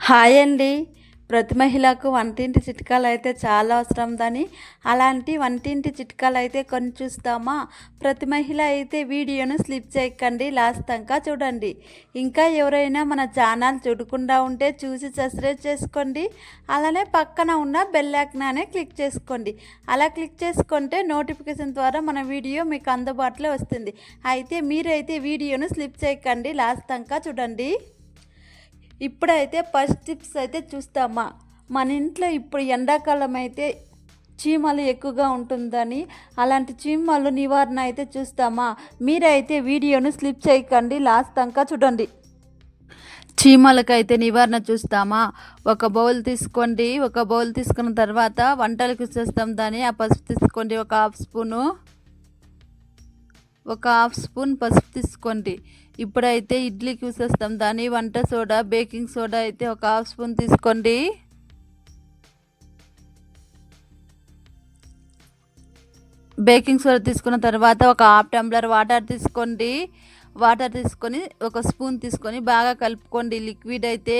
Hi అండి. ప్రతి మహిళకు వంటింటి చిట్కాలు అయితే చాలా అవసరం దాని అలాంటి వంటింటి చిట్కాలు అయితే కొన్ని చూస్తామా? ప్రతి మహిళ అయితే వీడియోను స్లిప్ చేయకండి లాస్ట్ దాకా చూడండి. ఇంకా ఎవరైనా మన ఛానల్ చూడకుండా ఉంటే చూసి సబ్స్క్రైబ్ చేసుకోండి. అలానే పక్కన ఉన్న బెల్ క్లిక్ చేసుకోండి. అలా క్లిక్ చేసుకుంటే నోటిఫికేషన్ ద్వారా మన వీడియో మీకు అందుబాటులో వస్తుంది. అయితే మీరైతే వీడియోను స్లిప్ చేయకండి లాస్ట్ దాకా చూడండి. ఇప్పుడైతే ఫస్ట్ టిప్స్ అయితే చూస్తామా? మన ఇంట్లో ఇప్పుడు ఎండాకాలం అయితే చీమలు ఎక్కువగా ఉంటుందని అలాంటి చీమలు నివారణ అయితే చూస్తామా? మీరైతే వీడియోను స్లిప్ చేయకండి లాస్ట్ దాకా చూడండి. చీమలకైతే నివారణ చూస్తామా? ఒక బౌల్ తీసుకోండి ఒక బౌల్ తీసుకున్న తర్వాత వంటలకు చేస్తాం దాన్ని. ఆ పసుపు తీసుకోండి ఒక హాఫ్ స్పూను. ఒక హాఫ్ స్పూన్ పసుపు తీసుకోండి. ఇప్పుడైతే ఇడ్లీకి చూసేస్తాం. దాని వంట సోడా బేకింగ్ సోడా అయితే ఒక హాఫ్ స్పూన్ తీసుకోండి. బేకింగ్ సోడా తీసుకున్న తర్వాత ఒక హాఫ్ టంబ్లర్ వాటర్ తీసుకోండి. వాటర్ తీసుకొని ఒక స్పూన్ తీసుకొని బాగా కలుపుకోండి. లిక్విడ్ అయితే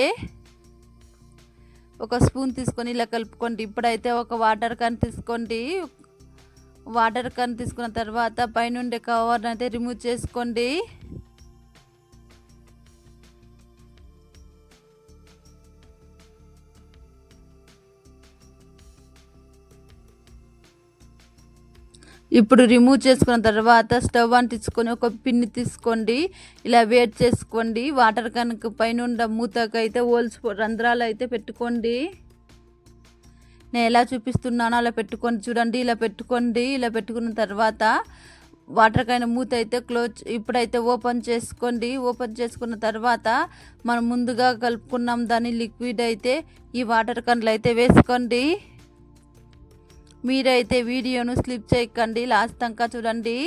ఒక స్పూన్ తీసుకొని ఇలా కలుపుకోండి. ఇప్పుడైతే ఒక వాటర్ క్యాన్ తీసుకోండి. వాటర్ కన్ తీసుకున్న తర్వాత పైనుండే కవర్ని అయితే రిమూవ్ చేసుకోండి. ఇప్పుడు రిమూవ్ చేసుకున్న తర్వాత స్టవ్ అంటించుకొని ఒక పిన్ని తీసుకోండి. ఇలా వేట్ చేసుకోండి. వాటర్ కనుక పైన ఉన్న మూతకు అయితే హోల్స్ రంధ్రాలు అయితే పెట్టుకోండి. నేను ఎలా చూపిస్తున్నానో అలా పెట్టుకొని చూడండి ఇలా పెట్టుకోండి ఇలా పెట్టుకున్న తర్వాత వాటర్ కైన మూత అయితే క్లోజ్ ఇప్పుడైతే ఓపెన్ చేసుకోండి. ఓపెన్ చేసుకున్న తర్వాత మనం ముందుగా కలుపుకున్నాం దాని లిక్విడ్ అయితే ఈ వాటర్ కన్లు అయితే వేసుకోండి. మీరైతే వీడియోను స్లిప్ చేయకండి లాస్ట్ దాకా చూడండి.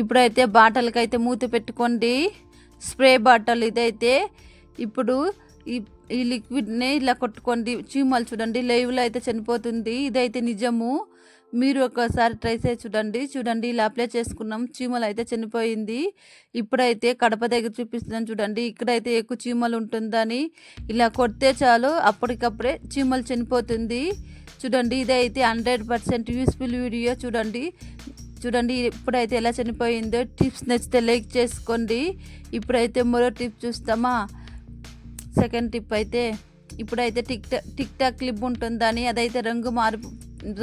ఇప్పుడైతే బాటిల్కి అయితే మూత పెట్టుకోండి. స్ప్రే బాటిల్ ఇదైతే ఇప్పుడు ఈ లిక్విడ్ని ఇలా కొట్టుకోండి. చీమలు చూడండి. లైవ్లో అయితే చనిపోతుంది. ఇదైతే నిజము. మీరు ఒకసారి ట్రై చేసి చూడండి. చూడండి. ఇలా అప్లై చేసుకున్నాం. చీమలు అయితే చనిపోయింది. ఇప్పుడైతే కడప దగ్గర చూపిస్తున్నాను చూడండి. ఇక్కడైతే ఎక్కువ చీమలు ఉంటుందని ఇలా కొడితే చాలు. అప్పటికప్పుడే చీమలు చనిపోతుంది. చూడండి. ఇదైతే హండ్రెడ్ పర్సెంట్ యూస్ఫుల్ వీడియో చూడండి. చూడండి. ఇప్పుడైతే ఎలా చనిపోయిందో. టిప్స్ నచ్చితే లైక్ చేసుకోండి. ఇప్పుడైతే మరో టిప్ చూస్తామా? సెకండ్ టిప్ అయితే ఇప్పుడైతే టిక్ టిక్ టాక్ క్లిప్ ఉంటుందని అదైతే రంగు మారి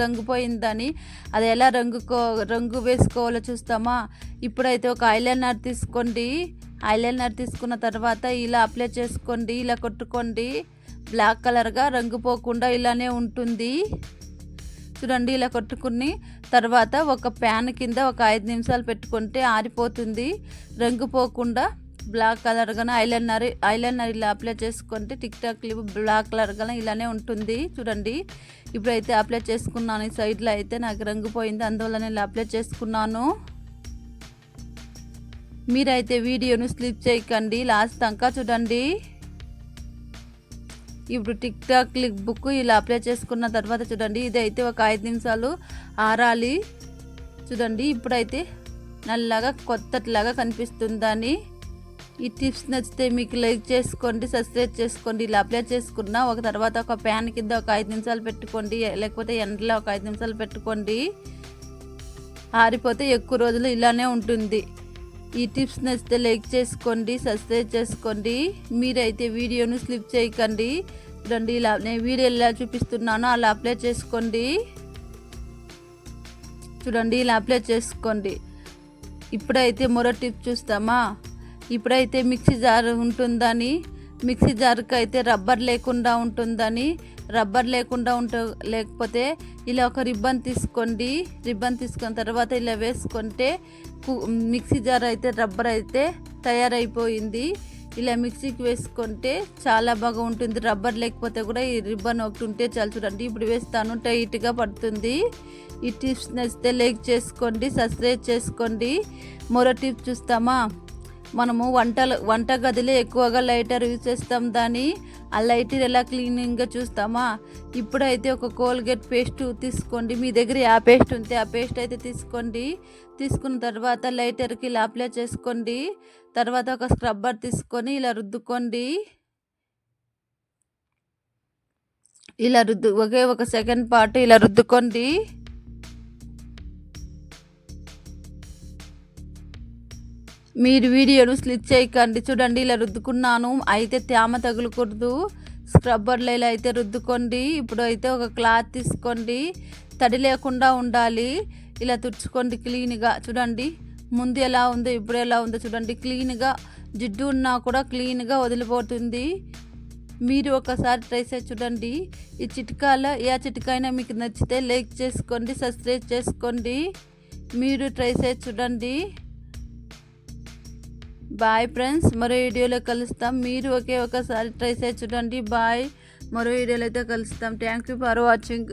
రంగు పోయిందని అది ఎలా రంగుకో రంగు వేసుకోవాలో చూస్తామా? ఇప్పుడైతే ఒక ఐలైనర్ తీసుకోండి. ఐలైనర్ తీసుకున్న తర్వాత ఇలా అప్లై చేసుకోండి ఇలా కొట్టుకోండి. బ్లాక్ కలర్గా రంగు పోకుండా ఇలానే ఉంటుంది. చూడండి ఇలా కొట్టుకుని తర్వాత ఒక ప్యాన్ కింద ఒక ఐదు నిమిషాలు పెట్టుకుంటే ఆరిపోతుంది. రంగు పోకుండా బ్లాక్ కలర్ కానీ ఐలైనర్ ఐలైనర్ ఇలా అప్లై చేసుకుంటే tic tac clip black colour కానీ ఇలానే ఉంటుంది. చూడండి. ఇప్పుడైతే అప్లై చేసుకున్నాను. ఈ సైడ్లో అయితే నాకు రంగు పోయింది. అందువల్ల నేను ఇలా అప్లై చేసుకున్నాను. మీరైతే వీడియోను స్లిప్ చేయకండి. లాస్ట్ దాకా చూడండి. ఇప్పుడు టిక్ టాక్ క్లిక్ బుక్ ఇలా అప్లై చేసుకున్న తర్వాత చూడండి. ఇదైతే ఒక ఐదు నిమిషాలు ఆరాలి. చూడండి. ఇప్పుడైతే నల్లగా కొత్తట్లాగా కనిపిస్తుందని. ఈ టిప్స్ నచ్చితే మీకు లైక్ చేసుకోండి సబ్స్క్రైబ్ చేసుకోండి ఇలా అప్లై చేసుకున్న ఒక తర్వాత ఒక ప్యాన్ కింద ఒక ఐదు నిమిషాలు పెట్టుకోండి లేకపోతే ఎండలో ఒక ఐదు నిమిషాలు పెట్టుకోండి. ఆరిపోతే ఎక్కువ రోజులు ఇలానే ఉంటుంది. ఈ టిప్స్ నచ్చితే లైక్ చేసుకోండి సబ్స్క్రైబ్ చేసుకోండి. మీరైతే వీడియోను స్లిప్ చేయకండి. చూడండి ఇలా నేను వీడియో ఎలా చూపిస్తున్నానో అలా అప్లై చేసుకోండి. చూడండి ఇలా అప్లై చేసుకోండి. ఇప్పుడైతే మరో టిప్ చూస్తామా? ఇప్పుడైతే మిక్సీ జార్ ఉంటుందని మిక్సీ జార్కి అయితే రబ్బర్ లేకుండా ఉంటుందని రబ్బర్ లేకుండా ఉంట లేకపోతే ఇలా ఒక రిబ్బన్ తీసుకోండి రిబ్బన్ తీసుకున్న తర్వాత ఇలా వేసుకుంటే మిక్సీ జార్ అయితే రబ్బర్ అయితే తయారైపోయింది. ఇలా మిక్సీకి వేసుకుంటే చాలా బాగా ఉంటుంది రబ్బర్ లేకపోతే కూడా ఈ రిబ్బన్ ఒకటి ఉంటే చాలా చూడండి. ఇప్పుడు వేస్తాను టైట్గా పడుతుంది. ఈ టిప్స్ నచ్చితే లైక్ చేసుకోండి సబ్స్క్రైబ్ చేసుకోండి. మరో టిప్ చూస్తామా? మనము వంటలు వంట గదిలో ఎక్కువగా లైటర్ యూజ్ చేస్తాం దాన్ని. ఆ లైటర్ ఎలా క్లీనింగ్గా చూస్తామా? ఇప్పుడైతే ఒక కోల్గేట్ పేస్ట్ తీసుకోండి. మీ దగ్గర ఆ పేస్ట్ ఉంటే ఆ పేస్ట్ అయితే తీసుకోండి. తీసుకున్న తర్వాత లైటర్కి ఇలా అప్లై చేసుకోండి. తర్వాత ఒక స్క్రబ్బర్ తీసుకొని ఇలా రుద్దుకోండి. ఇలా రుద్దు ఒకే ఒక సెకండ్ పాటు ఇలా రుద్దుకోండి. మీరు వీడియోను స్లిచ్ చేయకండి. చూడండి ఇలా రుద్దుకున్నాను. అయితే తేమ తగులకూడదు. స్క్రబ్బర్లో ఇలా అయితే రుద్దుకోండి. ఇప్పుడు అయితే ఒక క్లాత్ తీసుకోండి. తడి లేకుండా ఉండాలి. ఇలా తుడుచుకోండి క్లీన్గా. చూడండి ముందు ఎలా ఉందో ఇప్పుడు ఎలా ఉందో చూడండి. క్లీన్గా జిడ్డు ఉన్నా కూడా క్లీన్గా వదిలిపోతుంది. మీరు ఒకసారి ట్రై చేసి చూడండి. ఈ చిట్కాలో ఏ చిట్కైనా మీకు నచ్చితే లైక్ చేసుకోండి సబ్స్క్రైబ్ చేసుకోండి. మీరు ట్రై చేసి చూడండి. బాయ్ ఫ్రెండ్స్ మరో వీడియోలో కలుస్తాం. మీరు ఒకే ఒకసారి ట్రై చేసి చూడండి. బాయ్ మరో వీడియోలో అయితే కలుస్తాం. Thank you for watching